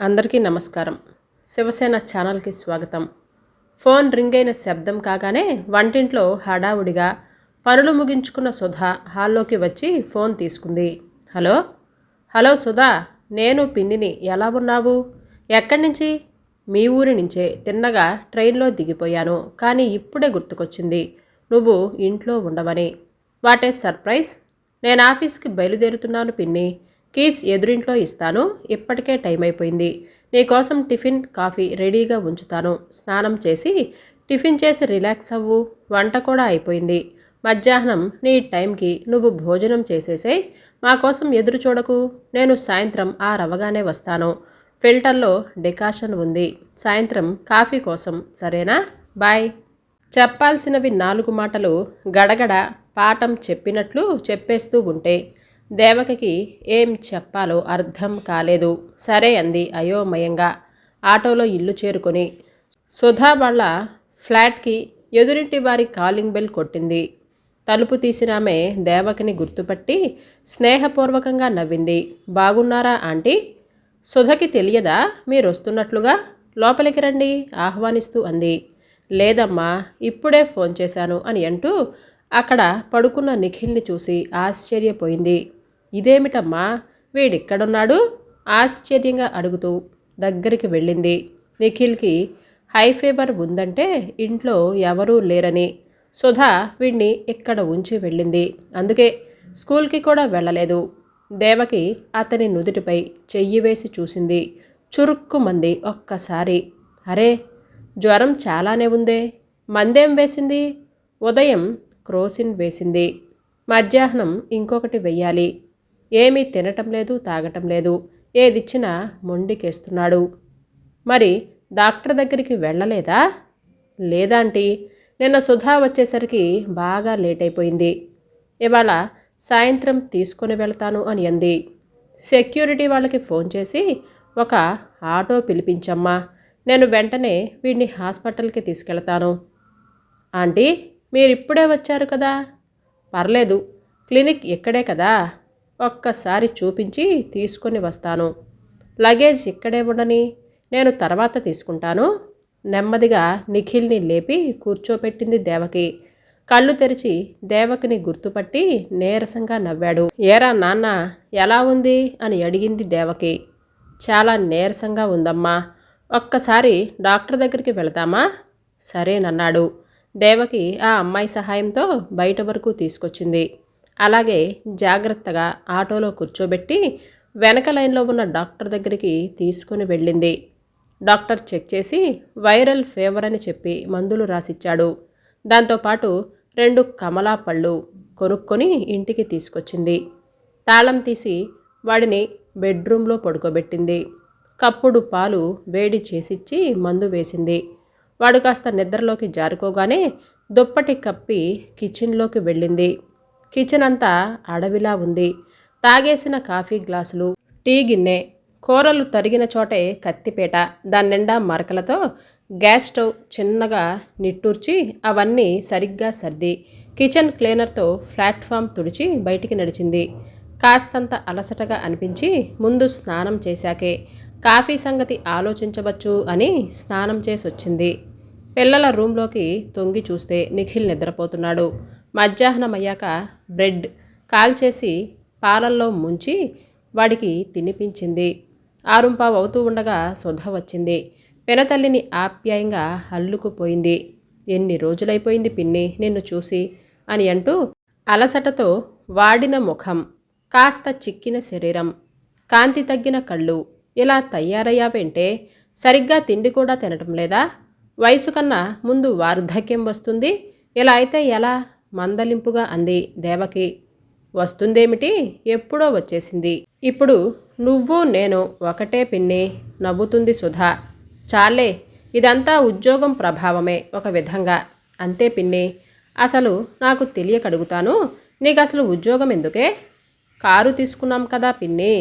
అందరికీ నమస్కారం. శివసేన ఛానల్కి స్వాగతం. ఫోన్ రింగ్ అయిన శబ్దం కాగానే వంటింట్లో హడావుడిగా పనులు ముగించుకున్న సుధా హాల్లోకి వచ్చి ఫోన్ తీసుకుంది. హలో? హలో సుధా నేను పిన్నిని ఎలా ఉన్నావు? ఎక్కడి నుంచి? మీ ఊరి నుంచే తిన్నగా ట్రైన్లో దిగిపోయాను కానీ ఇప్పుడే గుర్తుకొచ్చింది. నువ్వు ఇంట్లో ఉండవని. What a surprise! నేను ఆఫీస్కి బయలుదేరుతున్నాను పిన్ని. కీస్ ఎదురింట్లో ఇస్తాను. ఇప్పటికే టైం అయిపోయింది. నీకోసం టిఫిన్ కాఫీ రెడీగా ఉంచుతాను. స్నానం చేసి టిఫిన్ చేసి రిలాక్స్ అవ్వు. వంట కూడా అయిపోయింది. మధ్యాహ్నం నీ టైంకి నువ్వు భోజనం చేసేసే. మా కోసం ఎదురు చూడకు. నేను సాయంత్రం ఆ రవగానే వస్తాను. ఫిల్టర్లో డికాషన్ ఉంది. సాయంత్రం కాఫీ కోసం. సరేనా? బాయ్. చెప్పాల్సినవి నాలుగు మాటలు గడగడ పాఠం చెప్పినట్లు చెప్పేస్తూ ఉంటే దేవకకి ఏం చెప్పాలో అర్థం కాలేదు. సరే అంది అయోమయంగా. ఆటోలో ఇల్లు చేరుకొని సుధా వాళ్ళ ఫ్లాట్కి ఎదురింటి వారి కాలింగ్ బెల్ కొట్టింది. తలుపు తీసినామే దేవకిని గుర్తుపట్టి స్నేహపూర్వకంగా నవ్వింది. బాగున్నారా ఆంటీ? సుధకి తెలియదా? మీరు వస్తున్నట్లుగా లోపలికి రండి ఆహ్వానిస్తూ అంది. లేదమ్మా ఇప్పుడే ఫోన్ చేశాను అని అంటూ అక్కడ పడుకున్న నిఖిల్ని చూసి ఆశ్చర్యపోయింది. ఇదేమిటమ్మా? వీడిక్కడున్నాడు? ఆశ్చర్యంగా అడుగుతూ దగ్గరికి వెళ్ళింది. నిఖిల్కి హై ఫీవర్ ఉందంటే ఇంట్లో ఎవరూ లేరని. సుధా వీణ్ణి ఇక్కడ ఉంచి వెళ్ళింది? అందుకే స్కూల్కి కూడా వెళ్ళలేదు. దేవకి అతని నుదుటిపై చెయ్యి వేసి చూసింది. చురుక్కుమంది ఒక్కసారి. అరే జ్వరం చాలానే ఉందే. మందేం వేసింది? ఉదయం క్రోసిన్ వేసింది. మధ్యాహ్నం ఇంకొకటి వెయ్యాలి. ఏమీ తినటం లేదు తాగటం లేదు. ఏదిచ్చినా మొండికేస్తున్నాడు. మరి డాక్టర్ దగ్గరికి వెళ్ళలేదా? లేదాంటీ నిన్న సుధా వచ్చేసరికి బాగా లేట్ అయిపోయింది ఇవాళ సాయంత్రం తీసుకొని వెళ్తాను అని అంది. సెక్యూరిటీ వాళ్ళకి ఫోన్ చేసి ఒక ఆటో పిలిపించమ్మా. నేను వెంటనే వీడిని హాస్పిటల్కి తీసుకెళ్తాను. ఆంటీ మీరిప్పుడే వచ్చారు కదా? పర్లేదు. క్లినిక్ ఇక్కడే కదా? ఒక్కసారి చూపించి తీసుకొని వస్తాను. లగేజ్ ఇక్కడే ఉండని నేను తర్వాత తీసుకుంటాను. నెమ్మదిగా నిఖిల్ని లేపి కూర్చోపెట్టింది దేవకి. కళ్ళు తెరిచి దేవకిని గుర్తుపట్టి నీరసంగా నవ్వాడు. ఏరా నాన్న ఎలా ఉంది? అని అడిగింది దేవకి. చాలా నీరసంగా ఉందమ్మా. ఒక్కసారి డాక్టర్ దగ్గరికి వెళదామా సరేనన్నాడు. దేవకి ఆ అమ్మాయి సహాయంతో బయట వరకు తీసుకొచ్చింది. అలాగే జాగ్రత్తగా ఆటోలో కూర్చోబెట్టి వెనక లైన్లో ఉన్న డాక్టర్ దగ్గరికి తీసుకుని వెళ్ళింది. డాక్టర్ చెక్ చేసి వైరల్ ఫీవర్ అని చెప్పి మందులు రాసిచ్చాడు. దాంతోపాటు రెండు కమలా పళ్ళు కొనుక్కొని ఇంటికి తీసుకొచ్చింది. తాళం తీసి వాడిని బెడ్రూమ్లో పడుకోబెట్టింది. కప్పుడు పాలు వేడి చేసిచ్చి మందు వేసింది. వాడు కాస్త నిద్రలోకి జారుకోగానే దుప్పటి కప్పి కిచెన్లోకి వెళ్ళింది. కిచెన్ అంతా అడవిలా ఉంది. తాగేసిన కాఫీ గ్లాసులు టీ గిన్నె కూరలు తరిగిన చోటే కత్తిపేట. దాని నిండా మరకలతో గ్యాస్ స్టవ్ చిన్నగా నిట్టూర్చి అవన్నీ సరిగ్గా సర్ది కిచెన్ క్లీనర్తో ప్లాట్ఫామ్ తుడిచి బయటికి నడిచింది. కాస్తంత అలసటగా అనిపించి ముందు స్నానం చేశాకే కాఫీ సంగతి ఆలోచించవచ్చు అని స్నానం చేసి వచ్చింది పిల్లల రూమ్లోకి తొంగి చూస్తే నిఖిల్ నిద్రపోతున్నాడు. మధ్యాహ్నం అయ్యాక బ్రెడ్ కాల్చేసి పాలల్లో ముంచి వాడికి తినిపించింది. ఆరుంపావు అవుతూ ఉండగా సుధ వచ్చింది. పెనతల్లిని ఆప్యాయంగా అల్లుకుపోయింది. ఎన్ని రోజులైపోయింది పిన్ని నిన్ను చూసి అని అంటూ అలసటతో వాడిన ముఖం కాస్త చిక్కిన శరీరం కాంతి తగ్గిన కళ్ళు ఇలా తయారయ్యావేంటే సరిగ్గా తిండి కూడా తినటం లేదా? వయసు కన్నా ముందు వార్ధక్యం వస్తుంది. ఇలా అయితే ఎలా? మందలింపుగా అంది దేవకి. వస్తుందేమిటి? ఎప్పుడో వచ్చేసింది. ఇప్పుడు నువ్వు నేను ఒకటే పిన్ని నవ్వుతుంది సుధా. చాలే ఇదంతా ఉద్యోగం ప్రభావమే ఒక విధంగా. అంతే పిన్ని అసలు నాకు తెలియకడుగుతాను. నీకు అసలు ఉద్యోగం ఎందుకే? కారు తీసుకున్నాం కదా పిన్ని.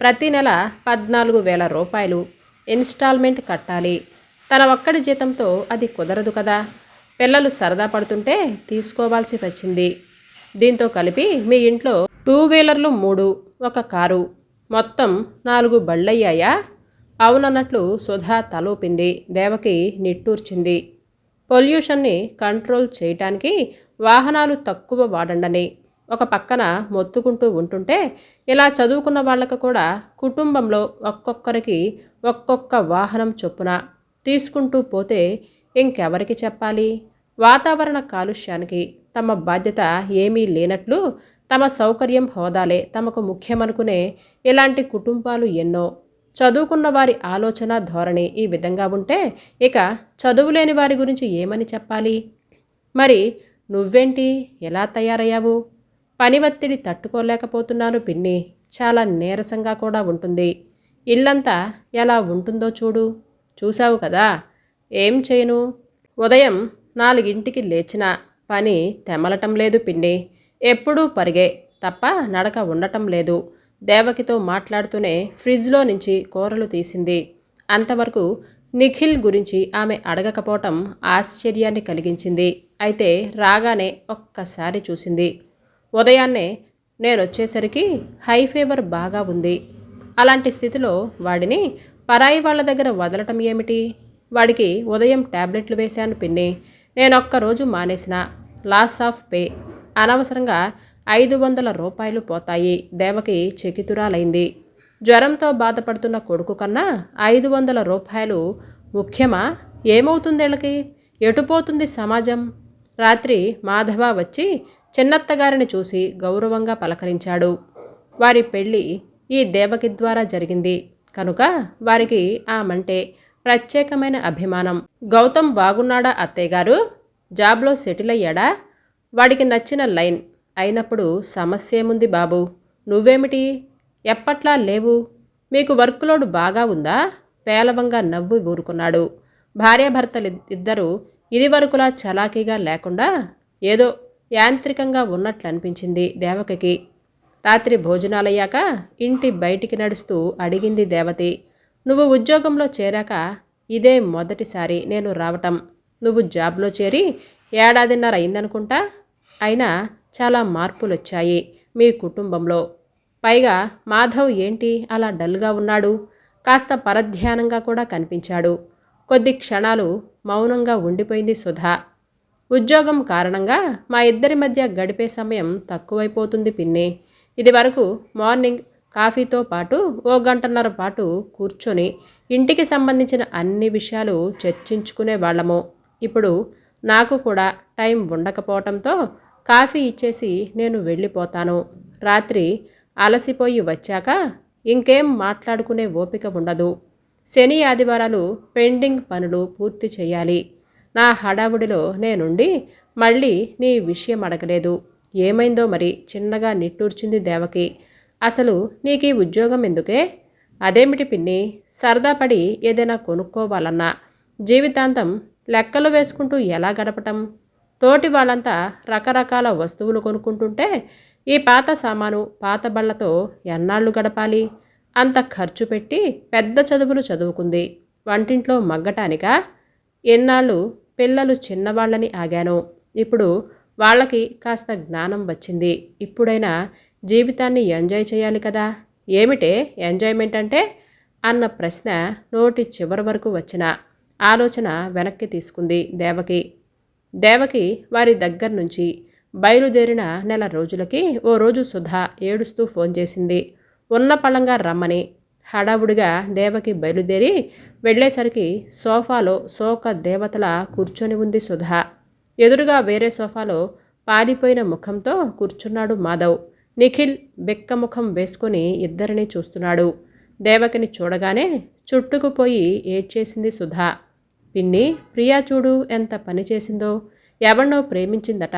ప్రతి నెల పద్నాలుగు వేల రూపాయలు ఇన్స్టాల్మెంట్ కట్టాలి. తన ఒక్కడి జీతంతో అది కుదరదు కదా. పిల్లలు సరదా పడుతుంటే తీసుకోవాల్సి వచ్చింది. దీంతో కలిపి మీ ఇంట్లో టూ వీలర్లు మూడు ఒక కారు మొత్తం నాలుగు బళ్ళయ్యాయా? అవునన్నట్లు సుధా తలూపింది. దేవకి నిట్టూర్చింది. పొల్యూషన్ని కంట్రోల్ చేయటానికి వాహనాలు తక్కువ వాడండని. ఒక పక్కన మొత్తుకుంటూ ఉంటుంటే ఇలా చదువుకున్న వాళ్ళకు కూడా కుటుంబంలో ఒక్కొక్కరికి ఒక్కొక్క వాహనం చొప్పున తీసుకుంటూ పోతే ఇంకెవరికి చెప్పాలి? వాతావరణ కాలుష్యానికి తమ బాధ్యత ఏమీ లేనట్లు తమ సౌకర్యం హోదాలే తమకు ముఖ్యమనుకునే ఇలాంటి కుటుంబాలు ఎన్నో. చదువుకున్న వారి ఆలోచన ధోరణి ఈ విధంగా ఉంటే ఇక చదువులేని వారి గురించి ఏమని చెప్పాలి? మరి నువ్వేంటి? ఎలా తయారయ్యావు? పని ఒత్తిడి తట్టుకోలేకపోతున్నాను పిన్ని. చాలా నీరసంగా కూడా ఉంటుంది. ఇల్లంతా ఎలా ఉంటుందో చూడు. చూశావు కదా? ఏం చేయను? ఉదయం నాలుగింటికి లేచిన పని తెమలటం లేదు పిన్ని. ఎప్పుడూ పరిగే తప్ప నడక ఉండటం లేదు. దేవకితో మాట్లాడుతూనే ఫ్రిడ్జ్లో నుంచి కూరలు తీసింది. అంతవరకు నిఖిల్ గురించి ఆమె అడగకపోవటం ఆశ్చర్యాన్ని కలిగించింది. అయితే రాగానే ఒక్కసారి చూసింది. ఉదయాన్నే నేను వచ్చేసరికి హై ఫీవర్ బాగా ఉంది. అలాంటి స్థితిలో వాడిని పరాయి వాళ్ళ దగ్గర వదలటం ఏమిటి? వాడికి ఉదయం ట్యాబ్లెట్లు వేశాను పిన్ని. నేను ఒక్కరోజు మానేసిన. Loss of pay. అనవసరంగా ఐదు వందల రూపాయలు పోతాయి. దేవకి చెకితురాలైంది. జ్వరంతో బాధపడుతున్న కొడుకు కన్నా ఐదు వందల రూపాయలు ముఖ్యమా? ఏమవుతుంది వీళ్ళకి ఎటుపోతుంది సమాజం? రాత్రి మాధవ వచ్చి చిన్నత్తగారిని చూసి గౌరవంగా పలకరించాడు. వారి పెళ్ళి ఈ దేవకి ద్వారా జరిగింది. కనుక వారికి ఆమంటే ప్రత్యేకమైన అభిమానం. గౌతమ్ బాగున్నాడా అత్తయ్య గారు? జాబ్లో సెటిల్ అయ్యాడా? వాడికి నచ్చిన లైన్. అయినప్పుడు సమస్య ఏముంది బాబు. నువ్వేమిటి? ఎప్పట్లా లేవు? మీకు వర్క్ లోడ్ బాగా ఉందా? పేలవంగా నవ్వు ఊరుకున్నాడు. భార్యాభర్తలు ఇద్దరు ఇదివరకులా చలాకీగా లేకుండా ఏదో యాంత్రికంగా ఉన్నట్లు అనిపించింది దేవకకి. రాత్రి భోజనాలయ్యాక ఇంటి బయటికి నడుస్తూ అడిగింది దేవతి. నువ్వు ఉద్యోగంలో చేరాక ఇదే మొదటిసారి నేను రావటం. నువ్వు జాబ్లో చేరి ఏడాదిన్నర అయిందనుకుంటా? అయినా చాలా మార్పులు వచ్చాయి మీ కుటుంబంలో. పైగా మాధవ్ ఏంటి అలా డల్గా ఉన్నాడు? కాస్త పరధ్యానంగా కూడా కనిపించాడు. కొద్ది క్షణాలు మౌనంగా ఉండిపోయింది సుధా. ఉద్యోగం కారణంగా మా ఇద్దరి మధ్య గడిపే సమయం తక్కువైపోతుంది పిన్ని. ఇది వరకు మార్నింగ్ కాఫీతో పాటు ఓ గంటన్నర పాటు కూర్చొని ఇంటికి సంబంధించిన అన్ని విషయాలు చర్చించుకునే వాళ్ళము. ఇప్పుడు నాకు కూడా టైం ఉండకపోవటంతో కాఫీ ఇచ్చేసి నేను వెళ్ళిపోతాను. రాత్రి అలసిపోయి వచ్చాక ఇంకేం మాట్లాడుకునే ఓపిక ఉండదు. శని ఆదివారాలు పెండింగ్ పనులు పూర్తి చేయాలి. నా హడావుడిలో నేనుండి మళ్ళీ నీ విషయం అడగలేదు. ఏమైందో మరి చిన్నగా నిట్టూర్చింది దేవకి. అసలు నీకు ఈ ఉద్యోగం ఎందుకే? అదేమిటి పిన్ని? సరదా పడి ఏదైనా కొనుక్కోవాలన్నా జీవితాంతం లెక్కలు వేసుకుంటూ ఎలా గడపటం? తోటి వాళ్ళంతా రకరకాల వస్తువులు కొనుక్కుంటుంటే ఈ పాత సామాను పాత బళ్ళతో ఎన్నాళ్ళు గడపాలి? అంత ఖర్చు పెట్టి పెద్ద చదువులు చదువుకుంది. వంటింట్లో మగ్గటానికా? ఎన్నాళ్ళు పిల్లలు చిన్నవాళ్ళని ఆగాను. ఇప్పుడు వాళ్ళకి కాస్త జ్ఞానం వచ్చింది. ఇప్పుడైనా జీవితాన్ని ఎంజాయ్ చేయాలి కదా? ఏమిటే ఎంజాయ్మెంట్ అంటే? అన్న ప్రశ్న నోటి చివరి వరకు వచ్చిన ఆలోచన వెనక్కి తీసుకుంది దేవకి. దేవకి వారి దగ్గర నుంచి బయలుదేరిన నెల రోజులకి ఓ రోజు సుధా ఏడుస్తూ ఫోన్ చేసింది. ఉన్న పళంగా రమ్మని హడావుడిగా దేవకి బయలుదేరి వెళ్ళేసరికి సోఫాలో శోక దేవతల కూర్చొని ఉంది సుధా. ఎదురుగా వేరే సోఫాలో పారిపోయిన ముఖంతో కూర్చున్నాడు మాధవ్. నిఖిల్ బెక్కముఖం వేసుకుని ఇద్దరిని చూస్తున్నాడు. దేవకిని చూడగానే చుట్టుకుపోయి ఏడ్చేసింది సుధా. పిన్ని ప్రియా చూడు ఎంత పని చేసిందో. ఎవరినో ప్రేమించిందట.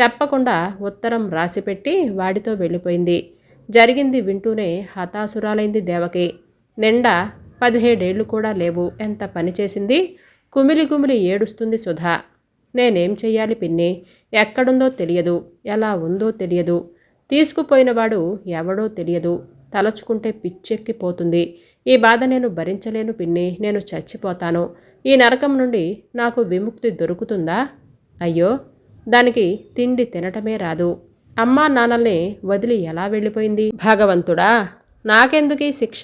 చెప్పకుండా ఉత్తరం రాసిపెట్టి వాడితో వెళ్ళిపోయింది. జరిగింది వింటూనే హతాసురాలైంది దేవకి. నిండా పదిహేడేళ్ళు కూడా లేవు. ఎంత పని చేసింది? కుమిలి కుమిలి ఏడుస్తుంది సుధా. నేనేం చెయ్యాలి పిన్ని? ఎక్కడుందో తెలియదు. ఎలా ఉందో తెలియదు. తీసుకుపోయినవాడు ఎవడో తెలియదు. తలచుకుంటే పిచ్చెక్కిపోతుంది. ఈ బాధ నేను భరించలేను పిన్ని నేను చచ్చిపోతాను. ఈ నరకం నుండి నాకు విముక్తి దొరుకుతుందా? అయ్యో దానికి తిండి తినటమే రాదు. అమ్మా నాన్నల్ని వదిలి ఎలా వెళ్ళిపోయింది? భగవంతుడా నాకెందుకీ శిక్ష?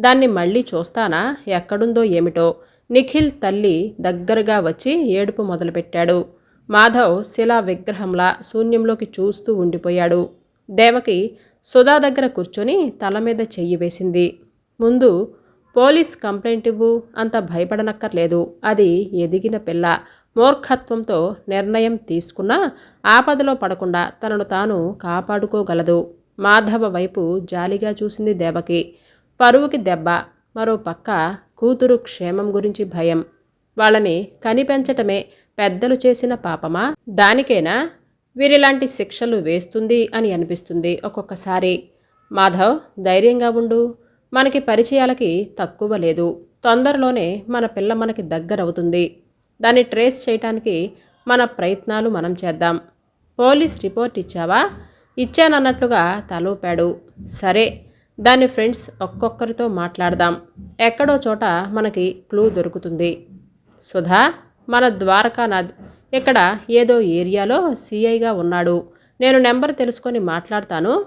దాన్ని మళ్ళీ చూస్తానా? ఎక్కడుందో ఏమిటో? నిఖిల్ తల్లి దగ్గరగా వచ్చి ఏడుపు మొదలుపెట్టాడు. మాధవ్ శిలా విగ్రహంలా శూన్యంలోకి చూస్తూ ఉండిపోయాడు. దేవకి సుధా దగ్గర కూర్చొని తల మీద చెయ్యి వేసింది. ముందు పోలీస్ కంప్లైంట్ ఇవ్వు అంత భయపడనక్కర్లేదు. అది ఎదిగిన పిల్ల. మూర్ఖత్వంతో నిర్ణయం తీసుకున్నా ఆపదలో పడకుండా తనను తాను కాపాడుకోగలదు. మాధవ వైపు జాలిగా చూసింది దేవకి. పరువుకి దెబ్బ మరో పక్క కూతురు క్షేమం గురించి భయం. వాళ్ళని కనిపెంచటమే పెద్దలు చేసిన పాపమా? దానికేనా? వీరిలాంటి శిక్షలు వేస్తుంది అని అనిపిస్తుంది ఒక్కొక్కసారి. మాధవ్ ధైర్యంగా ఉండు. మనకి పరిచయాలకి తక్కువ లేదు. తొందరలోనే మన పిల్ల మనకి దగ్గరవుతుంది. దాన్ని ట్రేస్ చేయటానికి మన ప్రయత్నాలు మనం చేద్దాం. పోలీస్ రిపోర్ట్ ఇచ్చావా? ఇచ్చానన్నట్లుగా తలూపాడు. సరే దాని ఫ్రెండ్స్ ఒక్కొక్కరితో మాట్లాడదాం. ఎక్కడో చోట మనకి క్లూ దొరుకుతుంది. సుధా మన ద్వారకానాథ్ ఇక్కడ ఏదో ఏరియాలో సీఐగా ఉన్నాడు. నేను నెంబర్ తెలుసుకొని మాట్లాడతాను.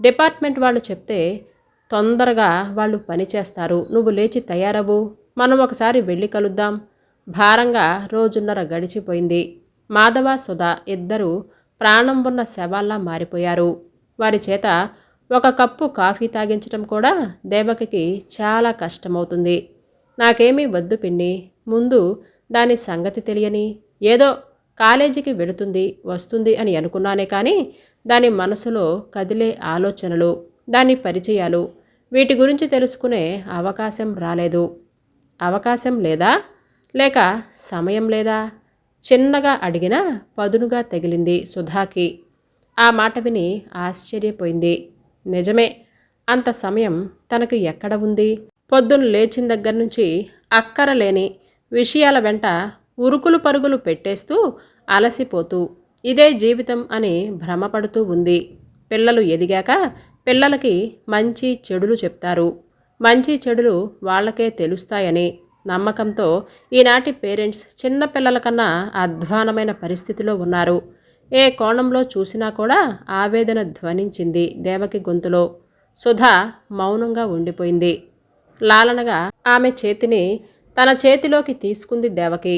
డిపార్ట్మెంట్ వాళ్ళు చెప్తే తొందరగా వాళ్ళు పని చేస్తారు. నువ్వు లేచి తయారవు మనం ఒకసారి వెళ్ళి కలుద్దాం. భారంగా రోజున్నర గడిచిపోయింది. మాధవ సుధా ఇద్దరు ప్రాణం ఉన్న శవాల్లా మారిపోయారు. వారి చేత ఒక కప్పు కాఫీ తాగించటం కూడా దేవకకి చాలా కష్టమవుతుంది. నాకేమీ వద్దు పిన్ని. ముందు దాని సంగతి తెలియని ఏదో కాలేజీకి వెడుతుంది వస్తుంది అని అనుకున్నానే కానీ దాని మనసులో కదిలే ఆలోచనలు దాని పరిచయాలు వీటి గురించి తెలుసుకునే అవకాశం రాలేదు. అవకాశం లేదా? లేక సమయం లేదా? చిన్నగా అడిగినా పదునుగా తగిలింది సుధాకి. ఆ మాట విని ఆశ్చర్యపోయింది. నిజమే అంత సమయం తనకు ఎక్కడ ఉంది? పొద్దున్న లేచిన దగ్గర నుంచి అక్కరలేని విషయాల వెంట ఉరుకులు పరుగులు పెట్టేస్తూ అలసిపోతూ ఇదే జీవితం అని భ్రమపడుతూ ఉంది. పిల్లలు ఎదిగాక పిల్లలకి మంచి చెడులు చెప్తారు. మంచి చెడులు వాళ్ళకే తెలుస్తాయని నమ్మకంతో ఈనాటి పేరెంట్స్ చిన్న పిల్లల కన్నా అధ్వానమైన పరిస్థితిలో ఉన్నారు. ఏ కోణంలో చూసినా కూడా ఆవేదన ధ్వనించింది దేవకి గొంతులో. సుధా మౌనంగా ఉండిపోయింది. లాలనగా ఆమె చేతిని తన చేతిలోకి తీసుకుంది దేవకి.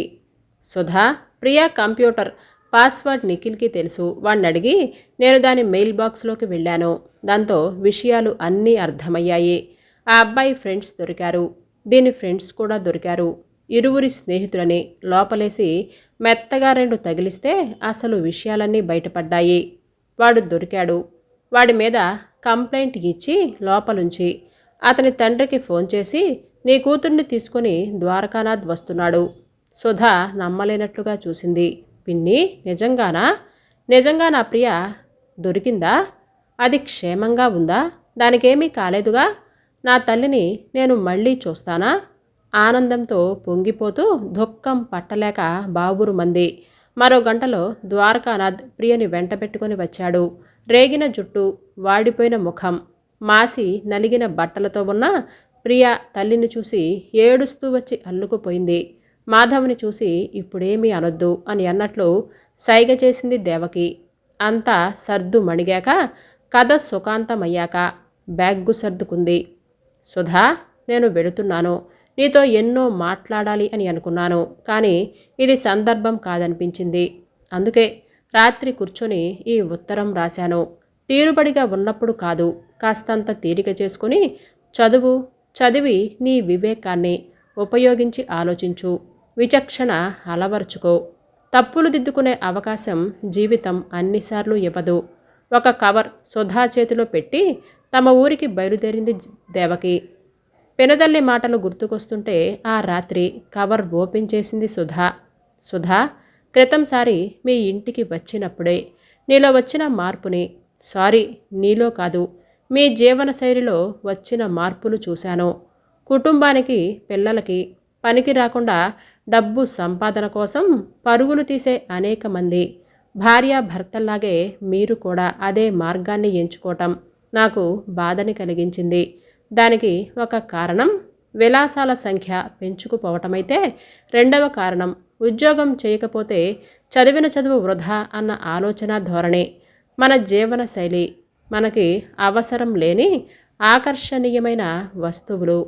సుధా ప్రియా కంప్యూటర్. పాస్వర్డ్ నిఖిల్కి తెలుసు. వాడిని అడిగి నేను దాని మెయిల్ బాక్స్లోకి వెళ్ళాను. దాంతో విషయాలు అన్నీ అర్థమయ్యాయి. ఆ అబ్బాయి ఫ్రెండ్స్ దొరికారు. దీని ఫ్రెండ్స్ కూడా దొరికారు. ఇరువురి స్నేహితులని లోపలేసి మెత్తగా రెండు తగిలిస్తే అసలు విషయాలన్నీ బయటపడ్డాయి. వాడు దొరికాడు. వాడి మీద కంప్లైంట్ ఇచ్చి లోపలుంచి అతని తండ్రికి ఫోన్ చేసి నీ కూతుర్ని తీసుకొని ద్వారకానాథ్ వస్తున్నాడు. సుధా నమ్మలేనట్లుగా చూసింది. పిన్ని నిజంగానా? నిజంగా నా ప్రియ దొరికిందా? అది క్షేమంగా ఉందా? దానికేమీ కాలేదుగా? నా తల్లిని నేను మళ్ళీ చూస్తానా? ఆనందంతో పొంగిపోతూ దుఃఖం పట్టలేక బాబురు మంది. మరో గంటలో ద్వారకానాథ్ ప్రియని వెంటపెట్టుకొని వచ్చాడు. రేగిన జుట్టు వాడిపోయిన ముఖం మాసి నలిగిన బట్టలతో ఉన్న ప్రియ తల్లిని చూసి ఏడుస్తూ వచ్చి అల్లుకుపోయింది. మాధవ్ని చూసి ఇప్పుడేమీ అనొద్దు అని అన్నట్లు సైగ చేసింది దేవకి. అంతా సర్దు మణిగాక కథ సుఖాంతమయ్యాక బ్యాగ్గు సర్దుకుంది. సుధా నేను వెడుతున్నాను నీతో ఎన్నో మాట్లాడాలి అని అనుకున్నాను కానీ ఇది సందర్భం కాదనిపించింది. అందుకే రాత్రి కూర్చొని ఈ ఉత్తరం రాశాను. తీరుబడిగా ఉన్నప్పుడు కాదు కాస్తంత తీరిక చేసుకుని చదువు చదివి నీ వివేకాన్ని ఉపయోగించి ఆలోచించు. విచక్షణ అలవరుచుకో. తప్పులు దిద్దుకునే అవకాశం జీవితం అన్నిసార్లు ఇవ్వదు. ఒక కవర్ సుధా చేతిలో పెట్టి తమ ఊరికి బయలుదేరింది దేవకి. పెనదల్లి మాటలు గుర్తుకొస్తుంటే ఆ రాత్రి కవర్ ఓపెన్ చేసింది సుధా. సుధా క్రితంసారి మీ ఇంటికి వచ్చినప్పుడే నీలో వచ్చిన మార్పుని సారీ నీలో కాదు మీ జీవన శైలిలో వచ్చిన మార్పులు చూశాను. కుటుంబానికి పిల్లలకి పనికి రాకుండా డబ్బు సంపాదన కోసం పరుగులు తీసే అనేక మంది. భార్యాభర్తల్లాగే మీరు కూడా అదే మార్గాన్ని ఎంచుకోవటం నాకు బాధని కలిగించింది. దానికి ఒక కారణం విలాసాల సంఖ్య పెంచుకుపోవటమైతే రెండవ కారణం ఉద్యోగం చేయకపోతే చదివిన చదువు వృధా అన్న ఆలోచన ధోరణి. మన జీవన శైలి మనకి అవసరం లేని ఆకర్షణీయమైన వస్తువులు.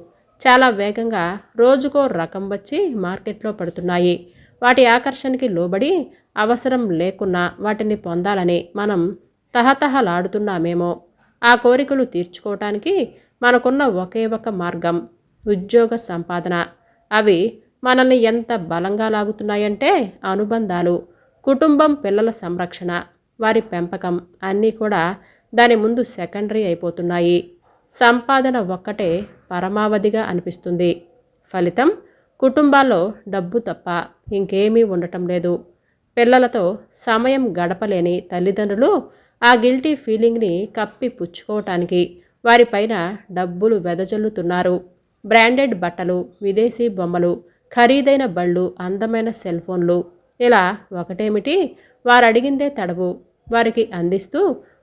చాలా వేగంగా రోజుకో రకం వచ్చి మార్కెట్లో పడుతున్నాయి. వాటి ఆకర్షణకి లోబడి అవసరం లేకున్నా వాటిని పొందాలని మనం తహతహలాడుతున్నామేమో. ఆ కోరికలు తీర్చుకోవటానికి మనకున్న ఒకే ఒక మార్గం ఉద్యోగ సంపాదన. అవి మనల్ని ఎంత బలంగా లాగుతున్నాయంటే అనుబంధాలు కుటుంబం పిల్లల సంరక్షణ వారి పెంపకం అన్నీ కూడా దాని ముందు సెకండరీ అయిపోతున్నాయి. సంపాదన ఒక్కటే పరమావధిగా అనిపిస్తుంది. ఫలితం కుటుంబాల్లో డబ్బు తప్ప ఇంకేమీ ఉండటం లేదు. పిల్లలతో సమయం గడపలేని తల్లిదండ్రులు ఆ గిల్టీ ఫీలింగ్ని కప్పి పుచ్చుకోవటానికి వారిపైన డబ్బులు వెదజల్లుతున్నారు. బ్రాండెడ్ బట్టలు విదేశీ బొమ్మలు ఖరీదైన బళ్ళు అందమైన సెల్ ఫోన్లు. ఇలా ఒకటేమిటి? వారు అడిగిందే తడవు. వారికి అందిస్తూ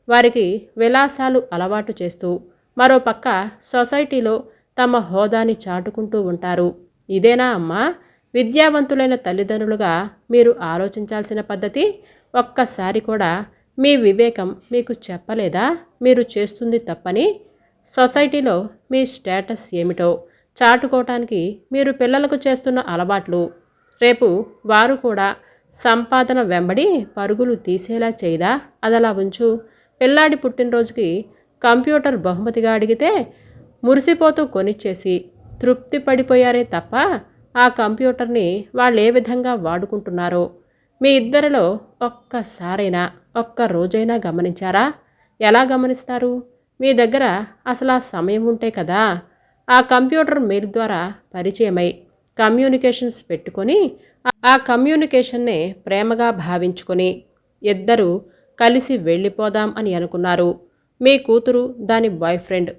వారికి విలాసాలు అలవాటు చేస్తూ మరోపక్క సొసైటీలో తమ హోదాని చాటుకుంటూ ఉంటారు. ఇదేనా అమ్మా? విద్యావంతులైన తల్లిదండ్రులుగా మీరు ఆలోచించాల్సిన పద్ధతి? ఒక్కసారి కూడా మీ వివేకం మీకు చెప్పలేదా? మీరు చేస్తుంది తప్పని? సొసైటీలో మీ స్టేటస్ ఏమిటో? చాటుకోవటానికి మీరు పిల్లలకు చేస్తున్న అలవాట్లు? రేపు వారు కూడా సంపాదన వెంబడి పరుగులు తీసేలా చేయదా? అదలా ఉంచు. పిల్లాడి పుట్టినరోజుకి కంప్యూటర్ బహుమతిగా అడిగితే మురిసిపోతూ కొనిచ్చేసి తృప్తి పడిపోయారే తప్ప ఆ కంప్యూటర్ని వాళ్ళు ఏ విధంగా వాడుకుంటున్నారో మీ ఇద్దరిలో ఒక్కసారైనా ఒక్క రోజైనా గమనించారా? ఎలా గమనిస్తారు? మీ దగ్గర అసలు ఆ సమయం ఉంటే కదా ఆ కంప్యూటర్ మెయిల్ ద్వారా పరిచయమై కమ్యూనికేషన్స్ పెట్టుకొని ఆ కమ్యూనికేషన్నే ప్రేమగా భావించుకొని ఇద్దరూ కలిసి వెళ్ళిపోదాం అని అనుకున్నారు. మీ కూతురు దాని బాయ్ ఫ్రెండ్.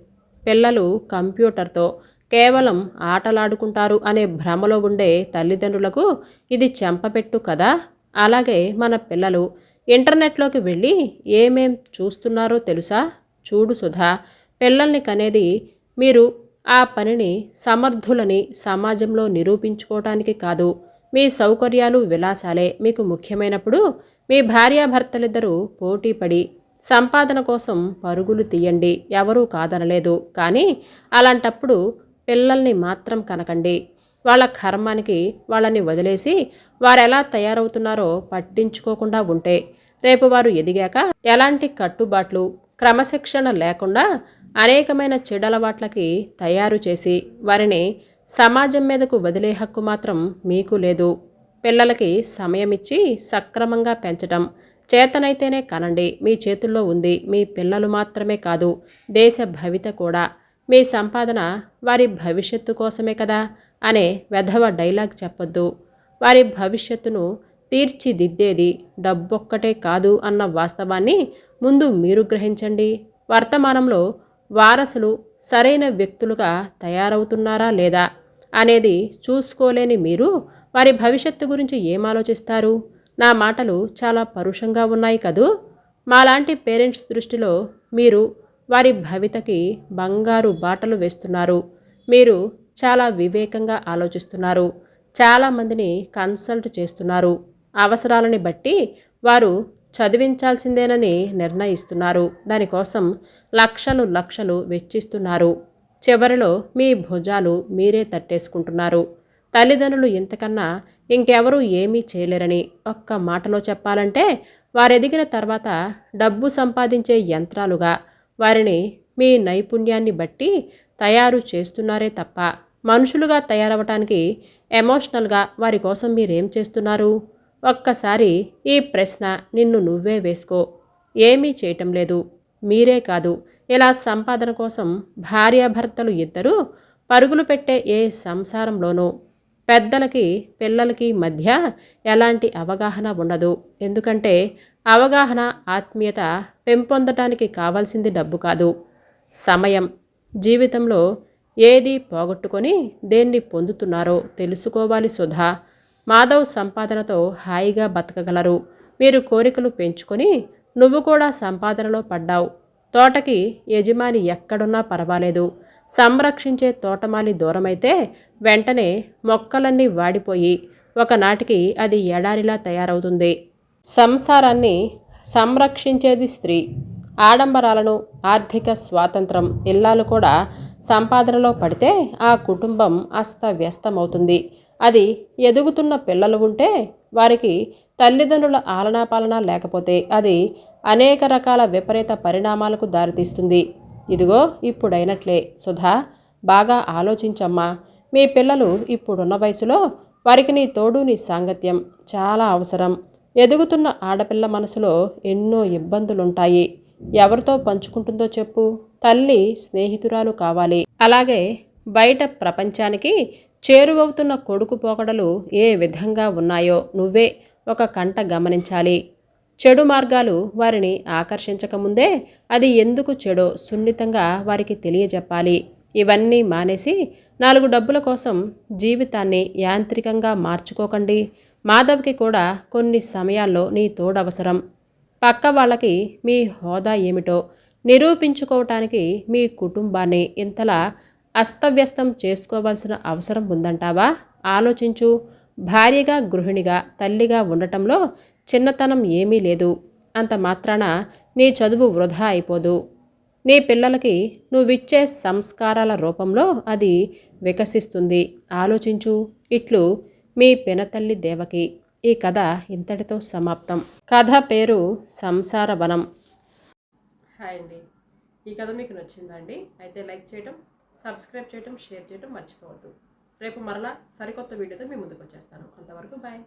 పిల్లలు కంప్యూటర్తో కేవలం ఆటలాడుకుంటారు అనే భ్రమలో ఉండే తల్లిదండ్రులకు ఇది చెంపపెట్టు కదా? అలాగే మన పిల్లలు ఇంటర్నెట్లోకి వెళ్ళి ఏమేం చూస్తున్నారో తెలుసా? చూడు సుధా పిల్లల్ని కనేది మీరు ఆ పనిని సమర్థులని సమాజంలో నిరూపించుకోవటానికి కాదు. మీ సౌకర్యాలు విలాసాలే. మీకు ముఖ్యమైనప్పుడు మీ భార్యాభర్తలిద్దరూ పోటీపడి సంపాదన కోసం పరుగులు తీయండి. ఎవరూ కాదనలేదు. కానీ అలాంటప్పుడు పిల్లల్ని మాత్రం కనకండి. వాళ్ళ కర్మానికి వాళ్ళని వదిలేసి వారు ఎలా తయారవుతున్నారో పట్టించుకోకుండా ఉంటే. రేపు వారు ఎదిగాక ఎలాంటి కట్టుబాట్లు క్రమశిక్షణ లేకుండా అనేకమైన చెడలవాట్లకి తయారు చేసి వారిని సమాజం మీదకు వదిలే హక్కు మాత్రం మీకు లేదు. పిల్లలకి సమయమిచ్చి సక్రమంగా పెంచటం చేతనైతేనే కనండి మీ చేతుల్లో ఉంది మీ పిల్లలు మాత్రమే కాదు దేశ భవిత కూడా. మీ సంపాదన వారి భవిష్యత్తు కోసమే కదా అనే వెధవ డైలాగ్ చెప్పొద్దు. వారి భవిష్యత్తును తీర్చిదిద్దేది డబ్బొక్కటే కాదు అన్న వాస్తవాన్ని ముందు మీరు గ్రహించండి. వర్తమానంలో వారసులు సరైన వ్యక్తులుగా తయారవుతున్నారా లేదా అనేది చూసుకోలేని మీరు వారి భవిష్యత్తు గురించి ఏం ఆలోచిస్తారు? నా మాటలు చాలా పరుషంగా ఉన్నాయి కదూ? మాలాంటి పేరెంట్స్ దృష్టిలో మీరు వారి భవితకి బంగారు బాటలు వేస్తున్నారు. మీరు చాలా వివేకంగా ఆలోచిస్తున్నారు. చాలామందిని కన్సల్ట్ చేస్తున్నారు. అవసరాలని బట్టి వారు చదివించాల్సిందేనని నిర్ణయిస్తున్నారు. దానికోసం లక్షలు లక్షలు వెచ్చిస్తున్నారు. చివరిలో మీ భుజాలు మీరే తట్టేసుకుంటున్నారు. తల్లిదండ్రులు ఇంతకన్నా ఇంకెవరూ ఏమీ చేయలేరని ఒక్క మాటలో చెప్పాలంటే వారెదిగిన తర్వాత డబ్బు సంపాదించే యంత్రాలుగా వారిని మీ నైపుణ్యాన్ని బట్టి తయారు చేస్తున్నారే తప్ప మనుషులుగా తయారవటానికి ఎమోషనల్గా వారి కోసం మీరేం చేస్తున్నారు? ఒక్కసారి ఈ ప్రశ్న నిన్ను నువ్వే వేసుకో. ఏమీ చేయటం లేదు. మీరే కాదు. ఇలా సంపాదన కోసం భార్యాభర్తలు ఇద్దరూ పరుగులు పెట్టే ఏ సంసారంలోనూ పెద్దలకి పిల్లలకి మధ్య ఎలాంటి అవగాహన ఉండదు. ఎందుకంటే అవగాహన ఆత్మీయత పెంపొందటానికి కావాల్సింది డబ్బు కాదు. సమయం. జీవితంలో ఏది పోగొట్టుకొని దేన్ని పొందుతున్నారో తెలుసుకోవాలి సుధా. మాధవ్ సంపాదనతో హాయిగా బతకగలరు. మీరు కోరికలు పెంచుకొని నువ్వు కూడా సంపాదనలో పడ్డావు. తోటకి యజమాని ఎక్కడున్నా పర్వాలేదు. సంరక్షించే తోటమాలి దూరమైతే వెంటనే మొక్కలన్నీ వాడిపోయి ఒకనాటికి అది ఎడారిలా తయారవుతుంది. సంసారాన్ని సంరక్షించేది స్త్రీ. ఆడంబరాలను ఆర్థిక స్వాతంత్రం ఇల్లాలు కూడా సంపాదనలో పడితే ఆ కుటుంబం అస్తవ్యస్తమవుతుంది. అది ఎదుగుతున్న పిల్లలు ఉంటే వారికి తల్లిదండ్రుల ఆలనాపాలన లేకపోతే అది అనేక రకాల విపరీత పరిణామాలకు దారితీస్తుంది. ఇదిగో ఇప్పుడైనట్లే. సుధా బాగా ఆలోచించమ్మా. మీ పిల్లలు ఇప్పుడున్న వయసులో వారికి నీ తోడు నీ సాంగత్యం చాలా అవసరం. ఎదుగుతున్న ఆడపిల్ల మనసులో ఎన్నో ఇబ్బందులుంటాయి. ఎవరితో పంచుకుంటుందో చెప్పు. తల్లి స్నేహితురాలు కావాలి. అలాగే బయట ప్రపంచానికి చేరువవుతున్న కొడుకు పోకడలు ఏ విధంగా ఉన్నాయో నువ్వే ఒక కంట గమనించాలి. చెడు మార్గాలు వారిని ఆకర్షించకముందే అది ఎందుకు చెడో సున్నితంగా వారికి తెలియజెప్పాలి. ఇవన్నీ మానేసి నాలుగు డబ్బుల కోసం జీవితాన్ని యాంత్రికంగా మార్చుకోకండి. మాధవ్కి కూడా కొన్ని సమయాల్లో నీ తోడవసరం. పక్క వాళ్ళకి మీ హోదా ఏమిటో నిరూపించుకోవటానికి మీ కుటుంబాన్ని ఇంతలా అస్తవ్యస్తం చేసుకోవాల్సిన అవసరం ఉందంటావా? ఆలోచించు. భార్యగా గృహిణిగా తల్లిగా ఉండటంలో చిన్నతనం ఏమీ లేదు. అంత మాత్రాన నీ చదువు వృధా అయిపోదు. నీ పిల్లలకి నువ్విచ్చే సంస్కారాల రూపంలో అది వికసిస్తుంది. ఆలోచించు. ఇట్లు మీ పినతల్లి దేవకి. ఈ కథ ఇంతటితో సమాప్తం. కథ పేరు సంసార వనం. హాయ్ అండి. ఈ కథ మీకు నచ్చిందండి అయితే లైక్ చేయడం సబ్స్క్రైబ్ చేయడం షేర్ చేయడం మర్చిపోవద్దు. రేపు మరలా సరికొత్త వీడియోతో మీ ముందుకు వచ్చేస్తాను అంతవరకు బాయ్.